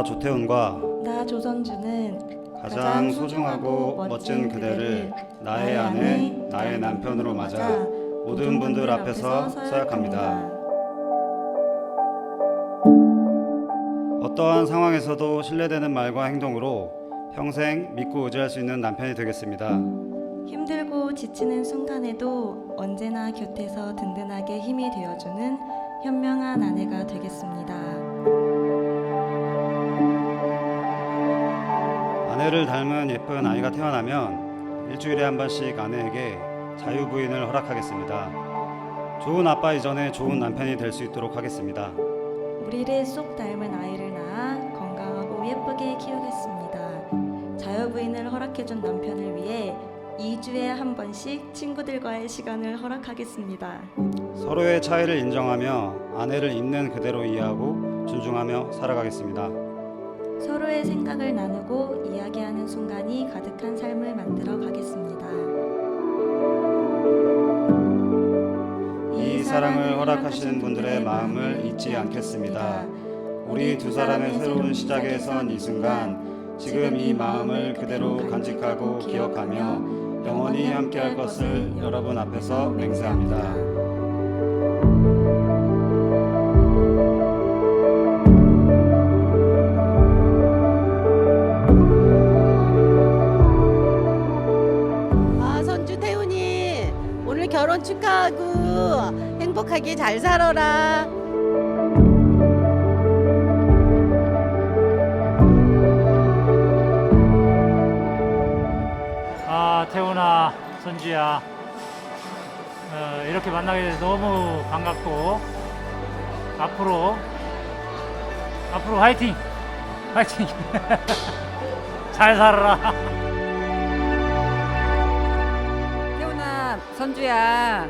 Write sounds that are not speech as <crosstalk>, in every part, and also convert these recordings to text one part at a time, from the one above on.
나 조태훈과 나 조선주는 가장 소중하고 멋진 그대를 나의 아내, 나의 남편으로 맞아 모든 분들 앞에서 서약합니다. 어떠한 상황에서도 신뢰되는 말과 행동으로 평생 믿고 의지할 수 있는 남편이 되겠습니다. 힘들고 지치는 순간에도 언제나 곁에서 든든하게 힘이 되어주는 현명한 아내가 되겠습니다. 아내를 닮은 예쁜 아이가 태어나면 일주일에 한 번씩 아내에게 자유부인을 허락하겠습니다. 좋은 아빠 이전에 좋은 남편이 될 수 있도록 하겠습니다. 우리를 쏙 닮은 아이를 낳아 건강하고 예쁘게 키우겠습니다. 자유부인을 허락해준 남편을 위해 2주에 한 번씩 친구들과의 시간을 허락하겠습니다. 서로의 차이를 인정하며 아내를 있는 그대로 이해하고 존중하며 살아가겠습니다. 서로의 생각을 나누고 이야기하는 순간이 가득한 삶을 만들어 가겠습니다. 이 사랑을 허락하시는 분들의 마음을 잊지 않겠습니다. 우리 두 사람의 새로운 시작에 선이 순간 지금 이 마음을 그대로 간직하고 기억하며 영원히 함께할 것을 여러분 앞에서 맹세합니다. 행복하게 잘 살아라. 아 태훈아 선주야. 어, 이렇게 만나게 돼서 너무 반갑고. 앞으로 앞으로 화이팅! 화이팅! <laughs> 잘 살아라. 태훈아, 선주야,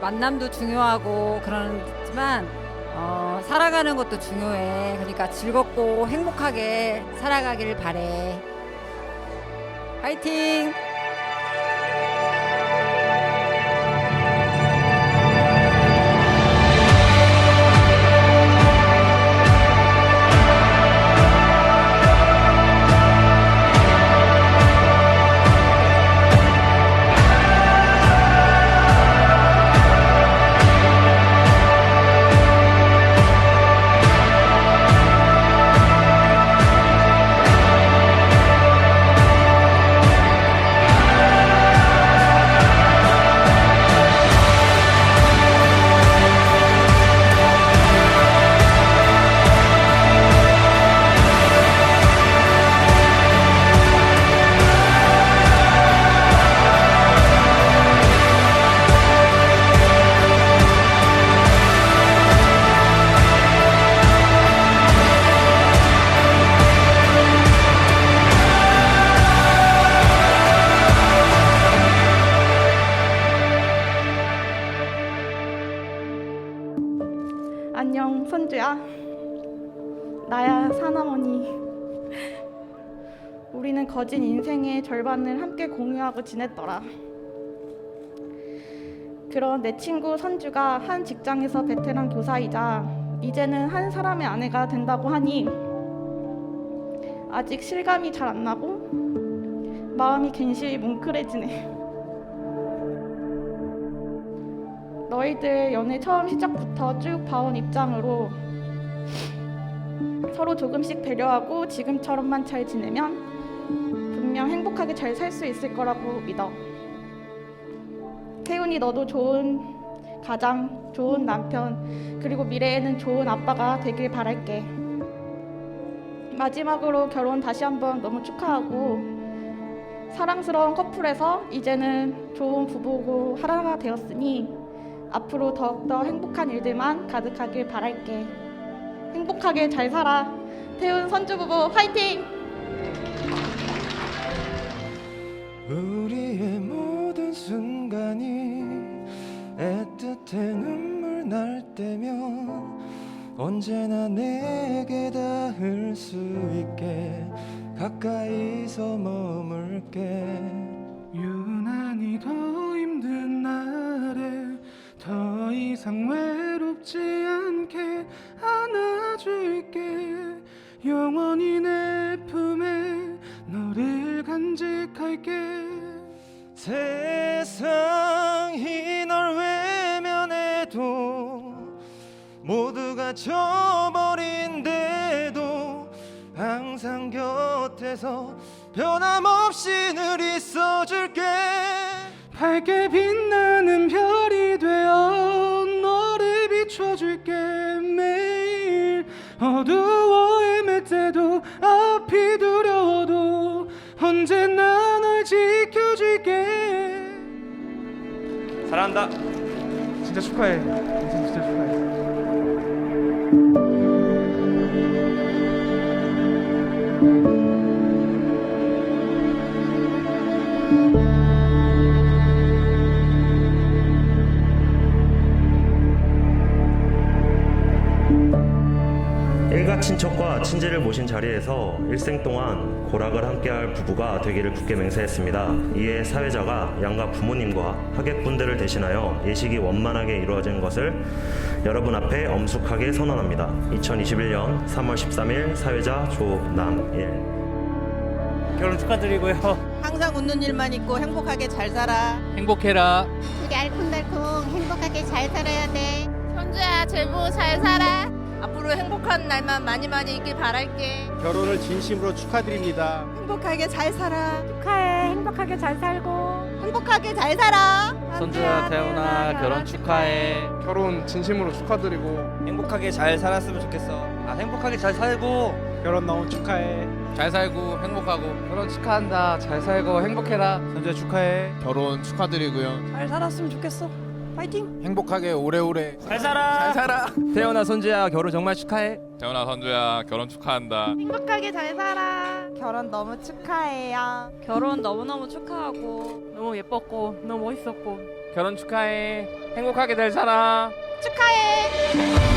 만남도 중요하고 그렇지만 어, 살아가는 것도 중요해. 그러니까 즐겁고 행복하게 살아가길 바래. 화이팅! 나야, 사나머니. 우리는 거진 인생의 절반을 함께 공유하고 지냈더라. 그런 내 친구 선주가 한 직장에서 베테랑 교사이자 이제는 한 사람의 아내가 된다고 하니 아직 실감이 잘 안 나고 마음이 괜시리 뭉클해지네. 너희들 연애 처음 시작부터 쭉 봐온 입장으로 서로 조금씩 배려하고 지금처럼만 잘 지내면 분명 행복하게 잘 살 수 있을 거라고 믿어. 태훈이 너도 좋은 가장, 좋은 남편, 그리고 미래에는 좋은 아빠가 되길 바랄게. 마지막으로 결혼 다시 한번 너무 축하하고 사랑스러운 커플에서 이제는 좋은 부부고 하나가 되었으니 앞으로 더욱더 행복한 일들만 가득하길 바랄게. 행복하게 잘 살아. 태훈 선주 부부 화이팅! 우리의 모든 순간이 애틋해 눈물 날 때면 언제나 내게 닿을 수 있게 가까이서 머물게 유난히 더 힘든 날에 더 이상 외 세상이 널 외면해도 모두가 져버린데도 항상 곁에서 변함없이 늘 있어줄게. 밝게 빛나는 별이 되어 너를 비춰줄게. 매일 어두워 헤맬 때도 앞이 두려워도 언제나 사랑한다. 진짜 축하해. 진짜 축하해 친척과 친지를 모신 자리에서 일생 동안 고락을 함께할 부부가 되기를 굳게 맹세했습니다. 이에 사회자가 양가 부모님과 하객분들을 대신하여 예식이 원만하게 이루어진 것을 여러분 앞에 엄숙하게 선언합니다. 2021년 3월 13일 사회자 조남일 결혼 축하드리고요. 항상 웃는 일만 있고 행복하게 잘 살아. 행복해라. 우리 알콩달콩 행복하게 잘 살아야 돼. 손주야, 제부 잘 살아. 앞으로 행복한 날만 많이 많이 있길 바랄게. 결혼을 진심으로 축하드립니다. 행복하게 잘 살아. 축하해. 행복하게 잘 살고. 행복하게 잘 살아. 선주야, 태훈아, 결혼 축하해. 결혼 진심으로 축하드리고 행복하게 잘 살았으면 좋겠어. 아, 행복하게 잘 살고. 결혼 너무 축하해. 잘 살고 행복하고. 결혼 축하한다. 잘 살고 행복해라. 선주야 축하해. 결혼 축하드리고요. 잘 살았으면 좋겠어. 파이팅. 행복하게 오래오래. 잘 살아. 잘 살아. 태훈아, 선주야, 결혼 정말 축하해. 태훈아 선주야 결혼 축하한다. 행복하게 잘 살아. 결혼 너무 축하해요. 결혼 너무너무 축하하고 너무 예뻤고 너무 멋있었고 결혼 축하해. 행복하게 잘 살아. 축하해.